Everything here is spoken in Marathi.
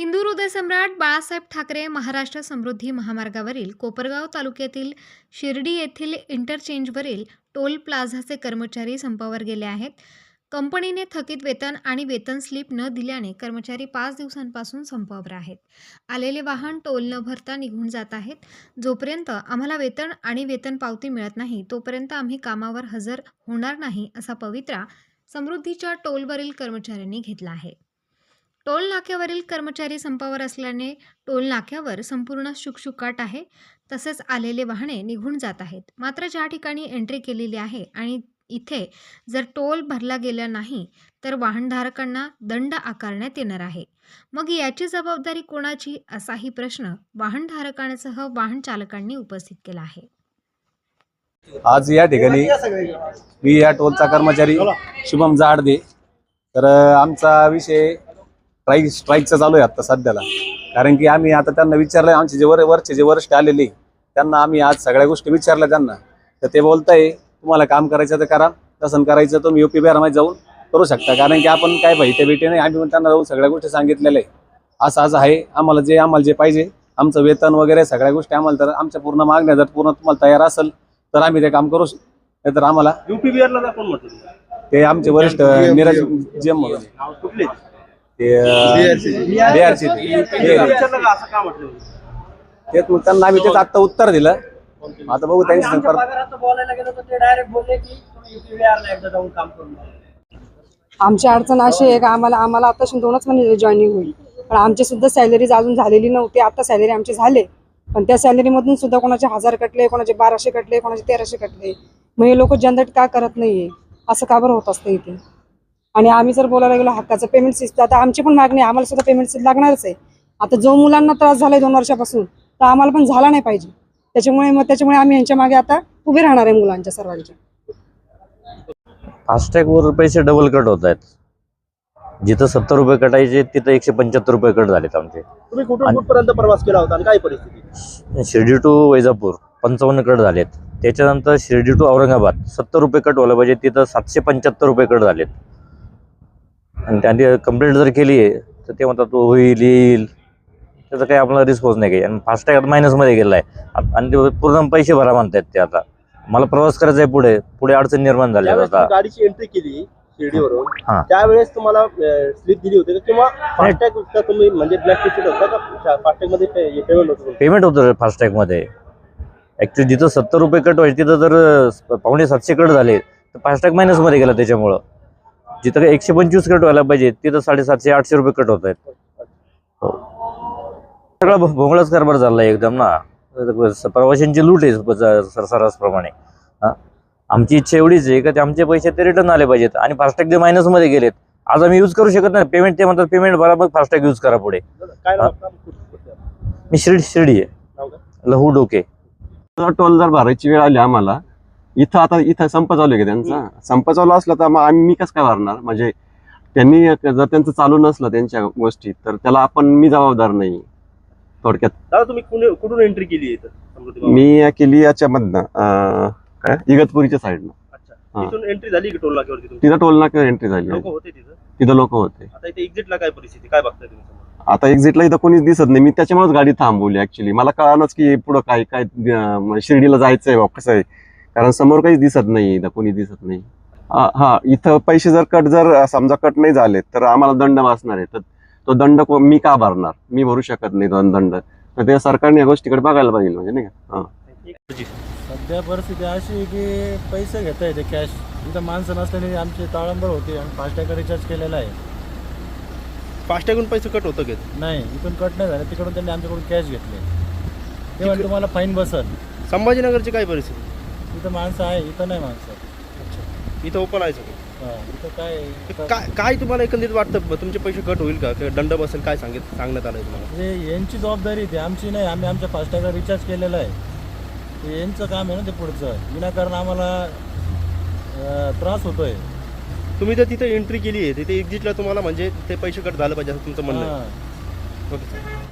हिंदू हृदय सम्राट बाळासाहेब ठाकरे महाराष्ट्र समृद्धी महामार्गावरील कोपरगाव तालुक्यातील शिर्डी येथील इंटरचेंजवरील टोल प्लाझाचे कर्मचारी संपावर गेले आहेत. कंपनीने थकीत वेतन आणि वेतन स्लिप न दिल्याने कर्मचारी पाच दिवसांपासून संपावर आहेत. आलेले वाहन टोल न भरता निघून जात आहेत. जोपर्यंत आम्हाला वेतन आणि वेतन पावती मिळत नाही तोपर्यंत आम्ही कामावर हजर होणार नाही असा पवित्रा समृद्धीच्या टोलवरील कर्मचाऱ्यांनी घेतला आहे. टोल नाक्यावरील कर्मचारी संपावर असल्याने टोल नाक्यावर संपूर्ण शुकशुकाट आहे. तसेच आलेले वाहने निघून जात आहेत. मात्र ज्या ठिकाणी एंट्री केलेली आहे आणि इथे जर टोल भरला गेला नाही तर वाहनधारकांना दंड आकारण्यात येणार आहे. मग याची जबाबदारी कोणाची? असाही प्रश्न वाहनधारकांसह वाहन चालकांनी उपस्थित केला आहे. आज या ठिकाणी मी या टोलचा कर्मचारी शुभम जाडदे. तर आमचा विषय स्ट्राईक स्ट्राईकचा चालू आहे आता सध्याला. कारण की आम्ही आता त्यांना विचारलं आमचे जे वर वरचे जे वरिष्ठ आलेले त्यांना आम्ही आज सगळ्या गोष्टी विचारल्या त्यांना. तर ते बोलताय तुम्हाला काम करायचं तर करा तसं करायचं तुम्ही युपी बिहारमध्ये जाऊन करू शकता. कारण की आपण काय भैटे बिटे नाही आम्ही पण त्यांना जाऊन सगळ्या गोष्टी सांगितलेल्या आहे असं असं आहे आम्हाला जे आम्हाला जे पाहिजे आमचं वेतन वगैरे सगळ्या गोष्टी आम्हाला तर आमच्या पूर्ण मागण्या जर पूर्ण तुम्हाला तयार असेल तर आम्ही ते काम करू नाही तर आम्हाला युपी बिहारला? ते आमचे वरिष्ठ नीरज जेम म्हणून ते तेच मग त्यांना आम्ही तेच आता उत्तर दिलं. आता बघू पगारात बोलायला गेलो तर ते डायरेक्ट बोलले की जाऊन काम करून. आमची अडचण अशी आहे का आम्हाला आम्हाला आताशी दोनच महिने जॉईनिंग होईल. पण आमची सुद्धा सॅलरीज अजून झालेली नव्हती. आता सॅलरी आमचे झाले. पण त्या सॅलरीमधून सुद्धा कोणाचे हजार कटले कोणाचे बाराशे कटले कोणाचे तेराशे कटले. मग हे लोक जनरेट का करत नाहीये? असं का बरं होत असतं इथे? आणि आम्ही जर बोलायला गेलो हक्काचं पेमेंट सिस्टम आता आमची पण मागणी आहे, आम्हाला सुद्धा पेमेंट लागणारच आहे. आता जो मुलांना त्रास झालाय दोन वर्षापासून तर आम्हाला पण झाला नाही पाहिजे. त्याच्यामुळे मग त्याच्यामुळे आम्ही यांच्या मागे आता उभे राहणार आहे मुलांच्या सर्वांच्या. फास्टॅगवर पैसे डबल कट होत आहेत. जिथं सत्तर रुपये कटायचे तिथं एकशे पंच्याहत्तर रुपये कट झालेत आमचे. तुम्ही कुठून कुठपर्यंत प्रवास केला होता आणि काय परिस्थिती? शिर्डी टू वैजापूर पंचावन्न कट झालेत. त्याच्यानंतर शिर्डी टू औरंगाबाद सत्तर रुपये कट व्हायला पाहिजे तिथं सातशे पंच्याहत्तर रुपये कट झालेत. आणि त्यांनी कंप्लेंट जर केली आहे तर ते म्हणतात तो होईल येईल. त्याचा काही आपल्याला रिस्पॉन्स नाही काही. आणि फास्टॅग आता मायनसमध्ये गेला आहे आणि ते पूर्ण पैसे भरा म्हणतात ते आता. मला प्रवास करायचा आहे पुढे. पुढे अडचण निर्माण झाली आता. गाडीची एंट्री केली शिर्डीवरून. त्यावेळेस तुम्हाला स्लिप दिली होती. का किंवा फास्टॅग तुम्ही म्हणजे ब्लॅक होता का? फास्टॅगमध्ये पेमेंट होतं? पेमेंट होतं ॲक्च्युली जिथं सत्तर रुपये कट व्हायचे तिथं जर पावणे सातशे कट झाले तर फास्टॅग मायनसमध्ये गेला त्याच्यामुळं. जिथं काही एकशे पंचवीस कट व्हायला पाहिजे तिथं साडेसातशे आठशे रुपये कट होत आहेत. हो. सगळा भोंगळाच कारभार झाला एकदम ना. प्रवाशांची लूट आहे स- सर सर्रासप्रमाणे हा? आमची इच्छा एवढीच आहे का ते आमचे पैसे ते रिटर्न आले पाहिजेत आणि फास्टॅग ते मायनसमध्ये गेलेत. आज आम्ही यूज करू शकत नाही. पेमेंट ते म्हणतात पेमेंट भरा मग फास्टॅग यूज करा पुढे? मी शिर्डी शिर्डी आहे? लहू डोके. टोल जर भरायची वेळ आली आम्हाला. इथं आता इथं संप चालू आहे का त्यांचा? संप चालू असला तर मग आम्ही मी कसं काय भरणार? म्हणजे त्यांनी जर त्यांचं चालू नसलं त्यांच्या गोष्टी तर त्याला आपण मी जबाबदार नाही. थोडक्यात. दादा तुम्ही कुणी- कुठून एंट्री केली इथं? समृद्धी बाबा? मी केली याच्यामधनं अं, काय? इगतपुरीच्या साईडनं अच्छा. हा. एंट्री झाली की टोल नाक्यावरती तुमची? तिथं टोल नाक्यावर एंट्री झाली लोक होते तिथं? तिथं लोक होते. आता इथे एक्झिटला काय परिस्थिती? काय बघताय तुम्ही समोर? आता एक्झिटला इथं कोणीच दिसत नाही. मी त्याच्यामुळेच गाडी थांबवली ऍक्च्युली मला कळालंच की पुढं काय काय अं, शिर्डीला जायचंय बा कसं आहे? कारण समोर काहीच दिसत नाही इथं कोणी दिसत नाही. हा इथं पैसे जर कट जर समजा कट नाही झाले तर आम्हाला दंड वाचणार आहे. तर तो दंड को- मी का भरणार? मी भरू शकत नाही तो दंड. तर ते सरकारने या गोष्टीकडे बघायला पाहिजे म्हणजे नाही का? हा. सध्या परिस्थिती अशी आहे की पैसे घेता येते कॅश इथं माणसं नसल्याने आमची ताळंबळ होती आणि फास्टॅग रिचार्ज केलेला आहे. फास्टॅगून पैसे कट होतं घेत नाही इथून कट नाही झालं. तिकडून त्यांनी आमच्याकडून कॅश घेतले. ते म्हणजे तुम्हाला फाईन बसल. संभाजीनगरची काय परिस्थिती? इथं माणसं आहे इथं नाही माणसं. इथं ओपन आहे सगळं? हा, इथं काय आहे? इथं- काय काय तुम्हाला एकंदरीत वाटतं? ब- तुमचे पैसे कट होईल का? किंवा दंड बसेल काय सांगित सांगण्यात आलंय तुम्हाला? म्हणजे यांची जबाबदारी ती आमची नाही. आम्ही आमच्या फास्टॅगला रिचार्ज केलेला आहे. ते यांचं काम आहे ना ते पुढचं. विनाकारण आम्हाला अं, त्रास होतोय. तुम्ही जर तिथे एंट्री केली आहे. तिथे एक्झिटला तुम्हाला म्हणजे ते पैसे कट झालं पाहिजे असं तुमचं म्हणणं आहे. हा. ओके